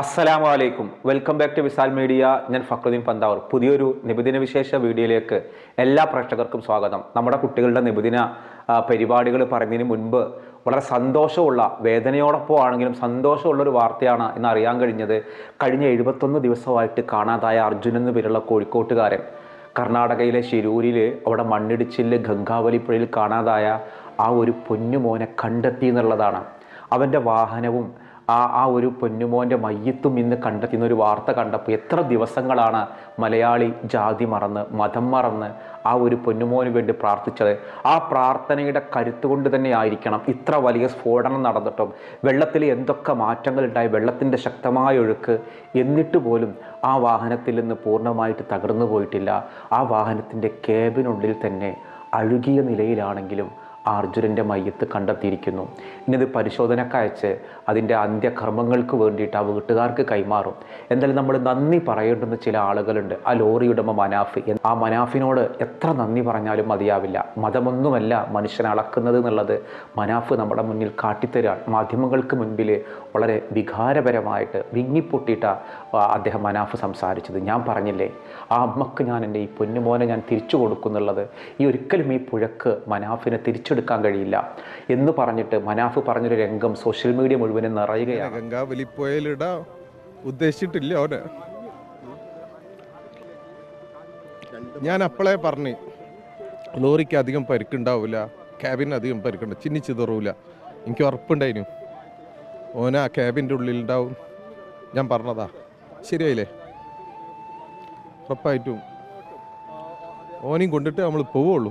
അസ്സലാമു അലൈക്കും welcome back to Visal media. ഞാൻ ഫക്രുദ്ദീൻ പന്താവൂർ. പുതിയൊരു നിബുദിന വിശേഷ വീഡിയോയിലേക്ക് എല്ലാ പ്രേക്ഷകർക്കും സ്വാഗതം. നമ്മുടെ കുട്ടികളുടെ നിബുദിന പരിപാടികൾ പറയുന്നതിന് മുൻപ് വളരെ സന്തോഷമുള്ള വേദനയോടൊപ്പം ആണെങ്കിലും സന്തോഷമുള്ള ഒരു വാർത്തയാണ് ഇന്ന് അറിയാൻ കഴിഞ്ഞത്. കഴിഞ്ഞ എഴുപത്തൊന്ന് ദിവസമായിട്ട് കാണാതായ അർജുൻ എന്ന് പേരുള്ള കോഴിക്കോട്ടുകാരൻ കർണാടകയിലെ ശിരൂരിൽ അവിടെ മണ്ണിടിച്ചിൽ ഗംഗാവലിപ്പുഴയിൽ കാണാതായ ആ ഒരു പൊന്നുമോനെ കണ്ടെത്തി എന്നുള്ളതാണ്. അവന്റെ വാഹനവും ആ ആ ഒരു പൊന്നുമോന്റെ മയ്യത്തും ഇന്ന് കണ്ടെത്തുന്ന ഒരു വാർത്ത കണ്ടപ്പോൾ എത്ര ദിവസങ്ങളാണ് മലയാളി ജാതി മറന്ന് മതം മറന്ന് ആ ഒരു പൊന്നുമോന് വേണ്ടി പ്രാർത്ഥിച്ചത്. ആ പ്രാർത്ഥനയുടെ കരുത്ത് കൊണ്ട് തന്നെ ആയിരിക്കണം ഇത്ര വലിയ സ്ഫോടനം നടന്നിട്ടും. വെള്ളത്തിൽ എന്തൊക്കെ മാറ്റങ്ങൾ ഉണ്ടായി വെള്ളത്തിന്റെ ശക്തമായ ഒഴുക്ക് എന്നിട്ട് പോലും ആ വാഹനത്തിൽ നിന്ന് പൂർണമായിട്ട് തകർന്നു പോയിട്ടില്ല. ആ വാഹനത്തിന്റെ കേബിനുള്ളിൽ തന്നെ അഴുകിയ നിലയിലാണെങ്കിലും അർജുനന്റെ മയ്യത്ത് കണ്ടെത്തിയിരിക്കുന്നു. ഇനി ഇത് പരിശോധനക്കയച്ച് അതിന്റെ അന്ത്യകർമ്മങ്ങൾക്ക് വേണ്ടിയിട്ട് ആ വീട്ടുകാർക്ക് കൈമാറും. എന്തായാലും നമ്മൾ നന്ദി പറയേണ്ടുന്ന ചില ആളുകളുണ്ട്. ആ ലോറി ഉടമ മനാഫ്. ആ മനാഫിനോട് എത്ര നന്ദി പറഞ്ഞാലും മതിയാവില്ല. മതമൊന്നുമല്ല മനുഷ്യനെ അളക്കുന്നത് എന്നുള്ളത് മനാഫ് നമ്മുടെ മുന്നിൽ കാട്ടിത്തരാൻ മാധ്യമങ്ങൾക്ക് മുൻപിൽ വളരെ വികാരപരമായിട്ട് വിങ്ങിപ്പൊട്ടിയിട്ട അദ്ദേഹം മനാഫ് സംസാരിച്ചത്. ഞാൻ പറഞ്ഞില്ലേ ആ അമ്മയ്ക്ക് ഞാൻ എന്റെ ഈ പൊന്നുമോനെ ഞാൻ തിരിച്ചു കൊടുക്കുന്നുള്ളത്. ഈ ഒരിക്കലും ഈ പുഴക്ക് മനാഫിനെ തിരിച്ചെടുക്കാൻ കഴിയില്ല എന്ന് പറഞ്ഞിട്ട് മനാഫ് പറഞ്ഞൊരു രംഗം സോഷ്യൽ മീഡിയ മുഴുവനും നിറയുകയാണ്. ഗംഗാവലിപ്പുഴയിലിടാൻ ഉദ്ദേശിച്ചിട്ടില്ല അവന് ഞാൻ അപ്പോളേ പറഞ്ഞു ലോറിക്ക് അധികം പരിക്കുണ്ടാവില്ല ക്യാബിന് അധികം പരിക്കുണ്ട് ചിന്നിച്ചിതറൂല എനിക്ക് ഉറപ്പുണ്ടായിരുന്നു ഓന ആ ക്യാബിന്റെ ഉള്ളിലുണ്ടാവും. ഞാൻ പറഞ്ഞതാ. ശരിയായില്ലേ? ഉറപ്പായിട്ടും. ഓനെയും കൊണ്ടിട്ട് നമ്മൾ പോവുള്ളൂ.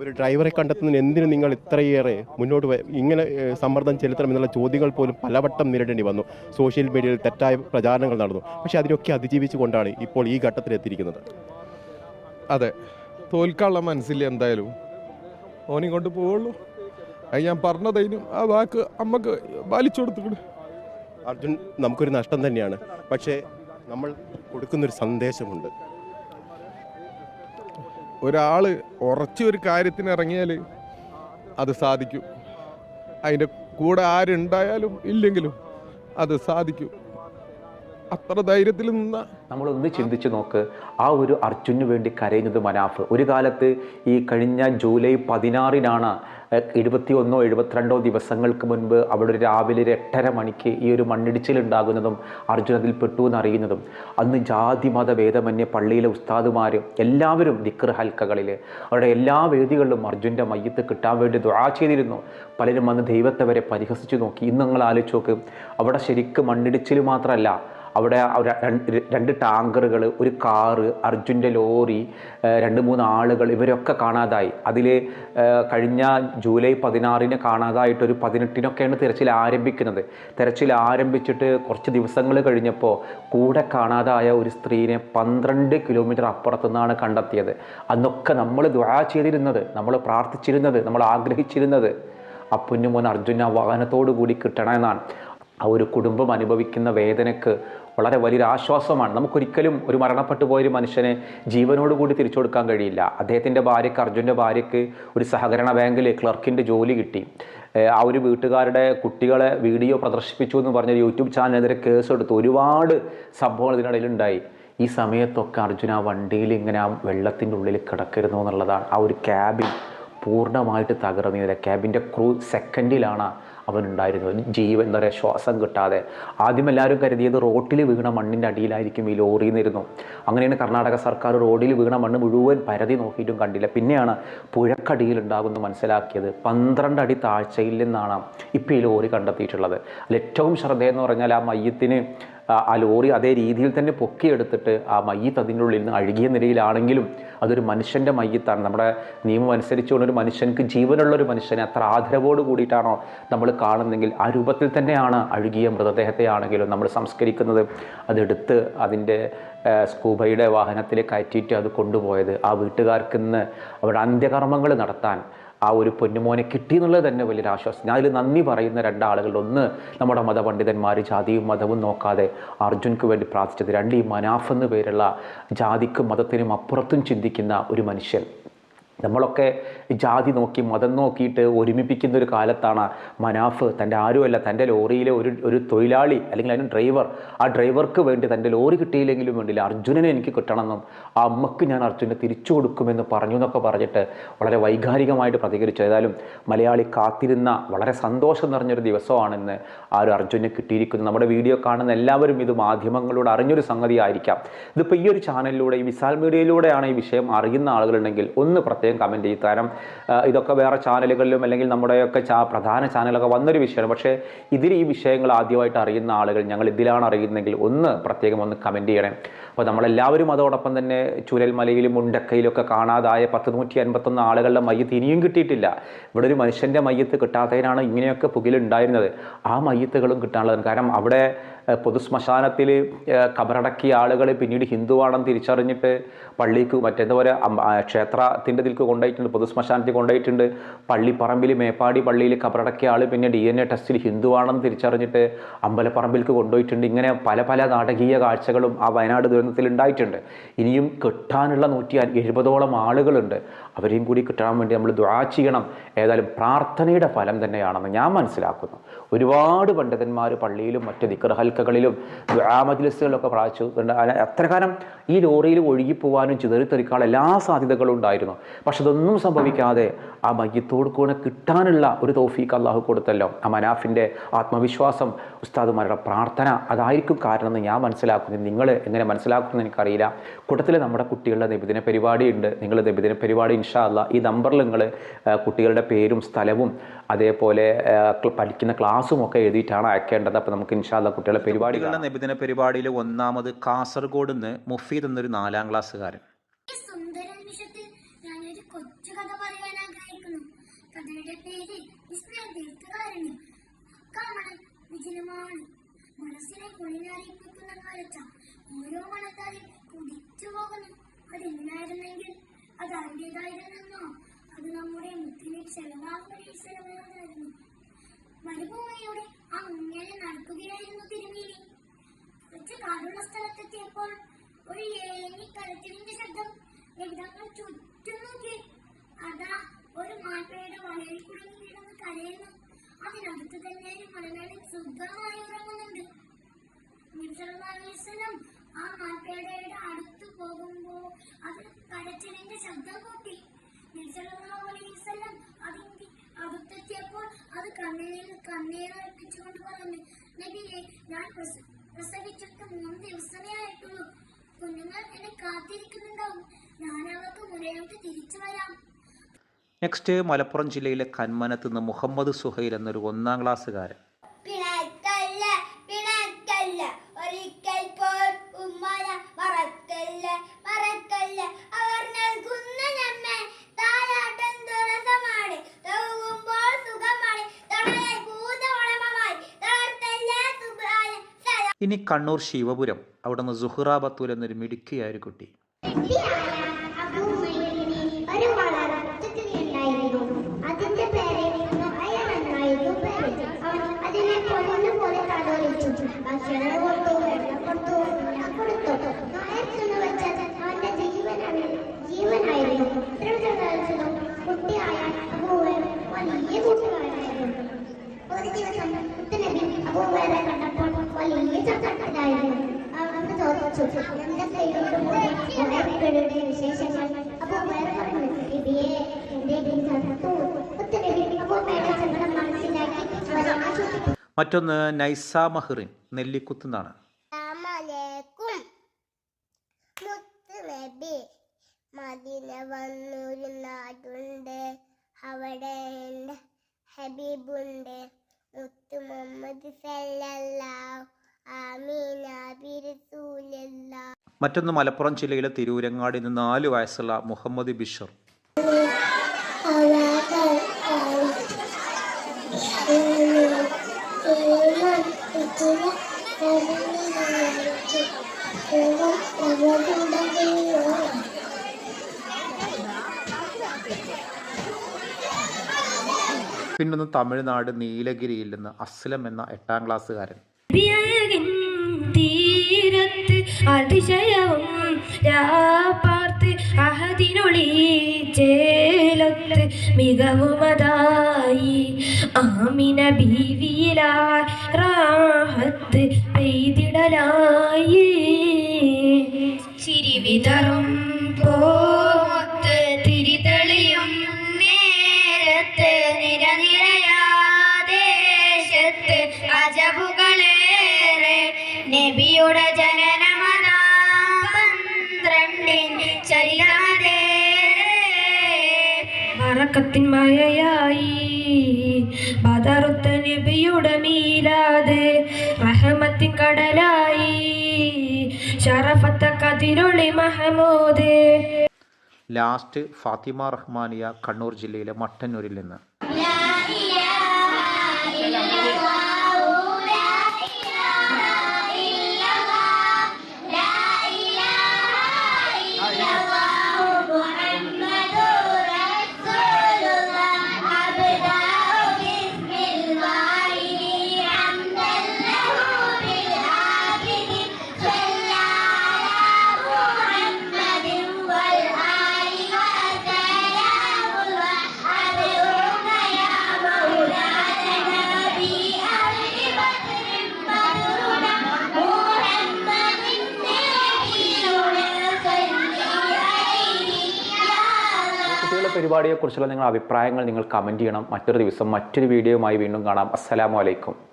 ഒരു ഡ്രൈവറെ കണ്ടെത്തുന്നതിന് എന്തിനു നിങ്ങൾ ഇത്രയേറെ മുന്നോട്ട് ഇങ്ങനെ സമ്മർദ്ദം ചെലുത്തണം എന്നുള്ള ചോദ്യങ്ങൾ പോലും പലവട്ടം നേരിടേണ്ടി വന്നു. സോഷ്യൽ മീഡിയയിൽ തെറ്റായ പ്രചാരണങ്ങൾ നടന്നു. പക്ഷേ അതിനൊക്കെ അതിജീവിച്ചുകൊണ്ടാണ് ഇപ്പോൾ ഈ ഘട്ടത്തിൽ എത്തിയിരിക്കുന്നത്. അതെ. തോൽക്കാനുള്ള മനസ്സില്ല എന്തായാലും. ഓനെ കൊണ്ട് പോവുള്ളൂ. അത് ഞാൻ പറഞ്ഞതതിനും ആ വാക്ക് അമ്മയ്ക്ക് പാലിച്ചു കൊടുത്തിട്ടുണ്ട്. അർജുൻ നമുക്കൊരു നഷ്ടം തന്നെയാണ്. പക്ഷേ നമ്മൾ കൊടുക്കുന്നൊരു സന്ദേശമുണ്ട്. ഒരാൾ ഉറച്ച ഒരു കാര്യത്തിന് ഇറങ്ങിയാൽ അത് സാധിക്കും. അതിന്റെ കൂടെ ആരുണ്ടായാലും ഇല്ലെങ്കിലും അത് സാധിക്കും. അത്ര ധൈര്യത്തിൽ നിന്ന. നമ്മളൊന്ന് ചിന്തിച്ച് നോക്ക്. ആ ഒരു അർജുനു വേണ്ടി കരയുന്നത് മനാഫ്. ഒരു കാലത്ത് ഈ കഴിഞ്ഞ ജൂലൈ പതിനാറിനാണ് എഴുപത്തി ഒന്നോ എഴുപത്തിരണ്ടോ ദിവസങ്ങൾക്ക് മുൻപ് അവിടെ രാവിലെ ഒരു എട്ടര മണിക്ക് ഈ ഒരു മണ്ണിടിച്ചിലുണ്ടാകുന്നതും അർജുനതിൽ പെട്ടു എന്നറിയുന്നതും അന്ന് ജാതി മത ഭേദമന്യ പള്ളിയിലെ ഉസ്താദുമാരും എല്ലാവരും ദിക്ർ ഹൽക്കകളിൽ. അവിടെ എല്ലാ വേദികളിലും അർജുന്റെ മയ്യത്ത് കിട്ടാൻ വേണ്ടി ദുആ ചെയ്തിരുന്നു. പലരും അന്ന് ദൈവത്തെ വരെ പരിഹസിച്ചു നോക്കി. ഇന്ന് നിങ്ങൾ ആലോചിച്ച് നോക്ക്. അവിടെ ശരിക്കും മണ്ണിടിച്ചിൽ മാത്രമല്ല അവിടെ രണ്ട് ടാങ്കറുകൾ ഒരു കാറ് അർജുന്റെ ലോറി രണ്ട് മൂന്ന് ആളുകൾ ഇവരൊക്കെ കാണാതായി. അതിൽ കഴിഞ്ഞ ജൂലൈ പതിനാറിന് കാണാതായിട്ട് ഒരു പതിനെട്ടിനൊക്കെയാണ് തിരച്ചിൽ ആരംഭിക്കുന്നത്. തിരച്ചിൽ ആരംഭിച്ചിട്ട് കുറച്ച് ദിവസങ്ങൾ കഴിഞ്ഞപ്പോൾ കൂടെ കാണാതായ ഒരു സ്ത്രീനെ പന്ത്രണ്ട് കിലോമീറ്റർ അപ്പുറത്തു നിന്നാണ് കണ്ടെത്തിയത്. അന്നൊക്കെ നമ്മൾ ദ്വാ ചെയ്തിരുന്നത് നമ്മൾ പ്രാർത്ഥിച്ചിരുന്നത് നമ്മൾ ആഗ്രഹിച്ചിരുന്നത്. ആ മോൻ അർജുന വാഹനത്തോടു കൂടി കിട്ടണമെന്നാണ് ആ ഒരു കുടുംബം അനുഭവിക്കുന്ന വേദനയ്ക്ക് വളരെ വലിയൊരു ആശ്വാസമാണ്. നമുക്കൊരിക്കലും ഒരു മരണപ്പെട്ടു പോയൊരു മനുഷ്യനെ ജീവനോടുകൂടി തിരിച്ചു കൊടുക്കാൻ കഴിയില്ല. അദ്ദേഹത്തിന്റെ ഭാര്യയ്ക്ക് അർജുന്റെ ഭാര്യയ്ക്ക് ഒരു സഹകരണ ബാങ്കിൽ ക്ലർക്കിന്റെ ജോലി കിട്ടി. ആ ഒരു വീട്ടുകാരുടെ കുട്ടികളെ വീഡിയോ പ്രദർശിപ്പിച്ചു എന്ന് പറഞ്ഞ യൂട്യൂബ് ചാനലിനെതിരെ എടുത്ത് ഒരുപാട് സംഭവങ്ങൾ ഇതിനിടയിലുണ്ടായി ഈ സമയത്തൊക്കെ അർജുന ആ വണ്ടിയിൽ ഇങ്ങനെ ആ വെള്ളത്തിന്റെ ഉള്ളിൽ കിടക്കരുന്നു എന്നുള്ളതാണ്. ആ ഒരു ക്യാബിൻ പൂർണമായിട്ട് തകർന്നില്ല ക്യാബിന്റെ ക്രൂ സെക്കൻഡിലാണ് അവൻ ഉണ്ടായിരുന്നത് ജീവൻ എന്താ പറയുക ശ്വാസം കിട്ടാതെ. ആദ്യം എല്ലാവരും കരുതിയത് റോട്ടിൽ വീണ മണ്ണിന്റെ അടിയിലായിരിക്കും ഈ ലോറിയിൽ നിന്നിരുന്നു അങ്ങനെയാണ് കർണാടക സർക്കാർ റോഡിൽ വീണ മണ്ണ് മുഴുവൻ പരതി നോക്കിയിട്ടും കണ്ടില്ല. പിന്നെയാണ് പുഴക്കടിയിലുണ്ടാകുമെന്ന് മനസ്സിലാക്കിയത്. പന്ത്രണ്ട് അടി താഴ്ചയിൽ നിന്നാണ് ഇപ്പോൾ ഈ ലോറി കണ്ടെത്തിയിട്ടുള്ളത്. അതിൽ ഏറ്റവും ശ്രദ്ധയെന്ന് പറഞ്ഞാൽ ആ മയ്യത്തിന് ആ ലോറി അതേ രീതിയിൽ തന്നെ പൊക്കിയെടുത്തിട്ട് ആ മയ്യത്ത് അതിന്റെ ഉള്ളിൽ നിന്ന് അഴുകിയ നിലയിലാണെങ്കിലും അതൊരു മനുഷ്യന്റെ മയ്യത്താണ്. നമ്മുടെ നിയമം അനുസരിച്ചുകൊണ്ട് ഒരു മനുഷ്യൻക്ക് ജീവനുള്ള ഒരു മനുഷ്യനെ അത്ര ആദരവോട് കൂടിയിട്ടാണോ നമ്മൾ കാണുന്നെങ്കിൽ ആ രൂപത്തിൽ തന്നെയാണ് അഴുകിയ മൃതദേഹത്തെ ആണെങ്കിലും നമ്മൾ സംസ്കരിക്കുന്നത്. അതെടുത്ത് അതിന്റെ സ്കൂബയുടെ വാഹനത്തിൽ കയറ്റിയിട്ട് അത് കൊണ്ടുപോയത്. ആ വീട്ടുകാർക്ക് ഇന്ന് അവിടെ അന്ത്യകർമ്മങ്ങൾ നടത്താൻ ആ ഒരു പൊന്നുമോനെ കിട്ടി എന്നുള്ളത് തന്നെ വലിയൊരു ആശ്വാസം. ഞാൻ അതിൽ നന്ദി പറയുന്ന രണ്ടാളുകളിൽ ഒന്ന് നമ്മുടെ മതപണ്ഡിതന്മാർ ജാതിയും മതവും നോക്കാതെ അർജുനക്ക് വേണ്ടി പ്രാർത്ഥിച്ചത് രണ്ട് ഈ മനാഫ് എന്ന പേരുള്ള ജാതിക്കും മതത്തിനും അപ്പുറത്തും ചിന്തിക്കുന്ന ഒരു മനുഷ്യൻ. നമ്മളൊക്കെ ജാതി നോക്കി മതം നോക്കിയിട്ട് ഒരുമിപ്പിക്കുന്ന ഒരു കാലത്താണ് മനാഫ് തന്റെ ആരുമല്ല തന്റെ ലോറിയിലെ ഒരു ഒരു തൊഴിലാളി അല്ലെങ്കിൽ അതിന് ഡ്രൈവർ. ആ ഡ്രൈവർക്ക് വേണ്ടി തന്റെ ലോറി കിട്ടിയില്ലെങ്കിലും വേണ്ടില്ല അർജുനനെ എനിക്ക് കിട്ടണമെന്നും ആ അമ്മയ്ക്ക് ഞാൻ അർജുനെ തിരിച്ചു കൊടുക്കുമെന്ന് പറഞ്ഞു എന്നൊക്കെ പറഞ്ഞിട്ട് വളരെ വൈകാരികമായിട്ട് പ്രതികരിച്ചു. ഏതായാലും മലയാളി കാത്തിരുന്ന വളരെ സന്തോഷം നിറഞ്ഞൊരു ദിവസമാണെന്ന് ആ ഒരു അർജുനെ കിട്ടിയിരിക്കുന്നത്. നമ്മുടെ വീഡിയോ കാണുന്ന എല്ലാവരും ഇത് മാധ്യമങ്ങളോട് അറിഞ്ഞൊരു സംഗതി ആയിരിക്കാം ഇതിപ്പോൾ ഈ ഒരു ചാനലിലൂടെ ഈ വിശാൽ മീഡിയയിലൂടെയാണ് ഈ വിഷയം അറിയുന്ന ആളുകളുണ്ടെങ്കിൽ ഒന്ന് പ്രത്യേകം കമന്റ് ചെയ്യും കാരണം ഇതൊക്കെ വേറെ ചാനലുകളിലും അല്ലെങ്കിൽ നമ്മുടെയൊക്കെ ചാ പ്രധാന ചാനലൊക്കെ വന്നൊരു വിഷയമാണ്. പക്ഷേ ഇതിൽ ഈ വിഷയങ്ങൾ ആദ്യമായിട്ട് അറിയുന്ന ആളുകൾ ഞങ്ങൾ ഇതിലാണ് അറിയുന്നതെങ്കിൽ ഒന്ന് പ്രത്യേകം ഒന്ന് കമന്റ് ചെയ്യണേ. അപ്പോൾ നമ്മളെല്ലാവരും അതോടൊപ്പം തന്നെ ചുരൽമലയിലും മുണ്ടക്കയിലൊക്കെ കാണാതായ പത്ത് നൂറ്റി അൻപത്തൊന്ന് ആളുകളുടെ മയ്യത്ത് ഇനിയും കിട്ടിയിട്ടില്ല. ഇവിടെ ഒരു മനുഷ്യന്റെ മയ്യത്ത് കിട്ടാത്തതിനാണ് ഇങ്ങനെയൊക്കെ പുകിലുണ്ടായിരുന്നത് ആ മയ്യത്തുകളും കിട്ടാനുള്ളത് കാരണം അവിടെ പൊതുശ്മശാനത്തിൽ കബറടക്കിയ ആളുകൾ പിന്നീട് ഹിന്ദുവാണെന്ന് തിരിച്ചറിഞ്ഞിട്ട് പള്ളിക്ക് മറ്റെന്താ പറയുക ക്ഷേത്രത്തിന്റെ ഇതിലേക്ക് കൊണ്ടുപോയിട്ടുണ്ട് പൊതുശ്മശാനത്തിൽ കൊണ്ടുപോയിട്ടുണ്ട്. പള്ളിപ്പറമ്പിൽ മേപ്പാടി പള്ളിയിൽ കബറടക്കിയ ആൾ പിന്നെ ഡി എൻ എ ടെസ്റ്റിൽ ഹിന്ദുവാണെന്ന് തിരിച്ചറിഞ്ഞിട്ട് അമ്പലപ്പറമ്പിലേക്ക് കൊണ്ടുപോയിട്ടുണ്ട്. ഇങ്ങനെ പല പല നാടകീയ കാഴ്ചകളും ആ വയനാട് ദുരന്തത്തിൽ ഉണ്ടായിട്ടുണ്ട്. ഇനിയും കിട്ടാനുള്ള നൂറ്റി എഴുപതോളം ആളുകളുണ്ട്. അവരെയും കൂടി കിട്ടാൻ വേണ്ടി നമ്മൾ ദ്വാ ചെയ്യണം. ഏതായാലും പ്രാർത്ഥനയുടെ ഫലം തന്നെയാണെന്ന് ഞാൻ മനസ്സിലാക്കുന്നു. ഒരുപാട് പണ്ഡിതന്മാർ പള്ളിയിലും മറ്റ് ദിക്കർഹൽക്കകളിലും ദ്വാ പ്രാർത്ഥിച്ചു. അത്ര കാലം ഈ ലോറിയിൽ ഒഴുകിപ്പോവാനും ചിതറിത്തെറിക്കാനുള്ള എല്ലാ സാധ്യതകളും ഉണ്ടായിരുന്നു. പക്ഷെ അതൊന്നും സംഭവിക്കാതെ ആ മയ്യത്തോട് കൂടെ കിട്ടാനുള്ള ഒരു തോഫീക്ക് അള്ളാഹു കൊടുത്തല്ലോ. ആ മനാഫിന്റെ ആത്മവിശ്വാസം ഉസ്താദുമാരുടെ പ്രാർത്ഥന അതായിരിക്കും കാരണം എന്ന് ഞാൻ മനസ്സിലാക്കുന്നത് നിങ്ങൾ എങ്ങനെ മനസ്സിലാക്കുമെന്ന് എനിക്കറിയില്ല. കൂട്ടത്തിൽ നമ്മുടെ കുട്ടികളുടെ നിബിദിന പരിപാടിയുണ്ട് നിങ്ങൾ നിബിദിന പരിപാടി ഇൻഷാ അല്ല ഈ നമ്പറിൽ നിങ്ങൾ കുട്ടികളുടെ പേരും സ്ഥലവും അതേപോലെ പഠിക്കുന്ന ക്ലാസ്സും ഒക്കെ എഴുതിയിട്ടാണ് അയക്കേണ്ടത്. അപ്പോൾ നമുക്ക് ഇൻഷാ അല്ല കുട്ടികളുടെ പരിപാടികളുടെ നബിദിന പരിപാടിയിൽ ഒന്നാമത് കാസർഗോഡ് നിന്ന് മുഫീദ് എന്നൊരു നാലാം ക്ലാസ്സുകാരൻ. പേര് വിസ്മയതീർത്ഥകാരന് അക്കാമണം വിജനമാണ്. മനസ്സിനെ കുളിരാരിപ്പിക്കുന്ന കാലത്ത ഓരോ മണത്താലും കുടിച്ചു പോകുന്നു. അതെന്തിനായിരുന്നെങ്കിൽ അത് അതിന്റെതായിരുന്നെന്നോ? അത് നമ്മുടെ മുത്തിനെ ചെലവാകുന്നതായിരുന്നു മരുഭൂമിയുടെ അങ്ങനെ നടക്കുകയായിരുന്നു തിരുമേനി. കുറച്ച് കാടുള്ള സ്ഥലത്തെത്തിയപ്പോൾ ഒരു ഏങ്ങി കരച്ചിലിന്റെ ശബ്ദം ലളിതങ്ങൾ ചുറ്റും നോക്കി. അതാ അതിനടുത്ത് തന്നെ മലനാടിൽ സുഖമായി ഉറങ്ങുന്നുണ്ട്. നിമിഷം ആ മാൻപേടയുടെ അടുത്ത് പോകുമ്പോ അത് കരച്ചിലിന്റെ ശബ്ദം കൂട്ടി. നിമിഷം അതിന്റെ അടുത്തെത്തിയപ്പോൾ അത് കണ്ണീർ കണ്ണീരൊഴിപ്പിച്ചുകൊണ്ട് പറഞ്ഞു നബിയെ ഞാൻ പ്രസ- പ്രസവിച്ചിട്ട് മൂന്ന് ദിവസമേ ആയിട്ടുള്ളൂ. കുഞ്ഞുങ്ങൾ എന്നെ കാത്തിരിക്കുന്നുണ്ടാവും. ഞാൻ അവർക്ക് മുലയോട്ട് തിരിച്ചു വരാം. നെക്സ്റ്റ് മലപ്പുറം ജില്ലയിലെ കന്മനത്ത് നിന്ന് മുഹമ്മദ് സുഹൈൽ എന്നൊരു ഒന്നാം ക്ലാസ്സുകാരൻ. ഇനി കണ്ണൂർ ശിവപുരം അവിടെ നിന്ന് സുഹ്റ ബത്തൂൽ എന്നൊരു മിടുക്കിയായ ഒരു കുട്ടി. മറ്റൊന്ന് നൈസ മഹ്റിൻ നെല്ലിക്കുത്ത് നിന്നാണ് അസ്സലാമലൈക്കും. മുത്ത് മദീന വന്നൊരു നാടുണ്ട്. അവിടെ എന്റെ ഹബീബുണ്ട്. മുത്ത് മുഹമ്മദ് സല്ലല്ലാഹു ആമീന ബിറസൂലല്ലാ മറ്റൊന്ന് മലപ്പുറം ജില്ലയിലെ തിരൂരങ്ങാടിന് നിന്ന് നാല് വയസ്സുള്ള മുഹമ്മദ് ബിഷർ. പിന്നൊന്ന് തമിഴ്നാട് നീലഗിരിയിൽ നിന്ന് അസ്ലം എന്ന എട്ടാം ക്ലാസ്സുകാരൻ. തീരത്ത് അതിശയവും മറക്കത്തിൻ മഴയായി ബദറുത്ത നബിയുടെ മീലാത് റഹമത്തിൻ കടലായി. ഷറഫത്ത കതിരൊളി മഹമൂദ്. ലാസ്റ്റ് ഫാത്തിമ റഹ്മാനിയ കണ്ണൂർ ജില്ലയിലെ മട്ടന്നൂരിൽ നിന്ന്. പരിപാടിയെക്കുറിച്ചുള്ള നിങ്ങളുടെ അഭിപ്രായങ്ങൾ നിങ്ങൾ കമന്റ് ചെയ്യണം. മറ്റൊരു ദിവസം മറ്റൊരു വീഡിയോയുമായി വീണ്ടും കാണാം. അസ്സലാമു അലൈക്കും.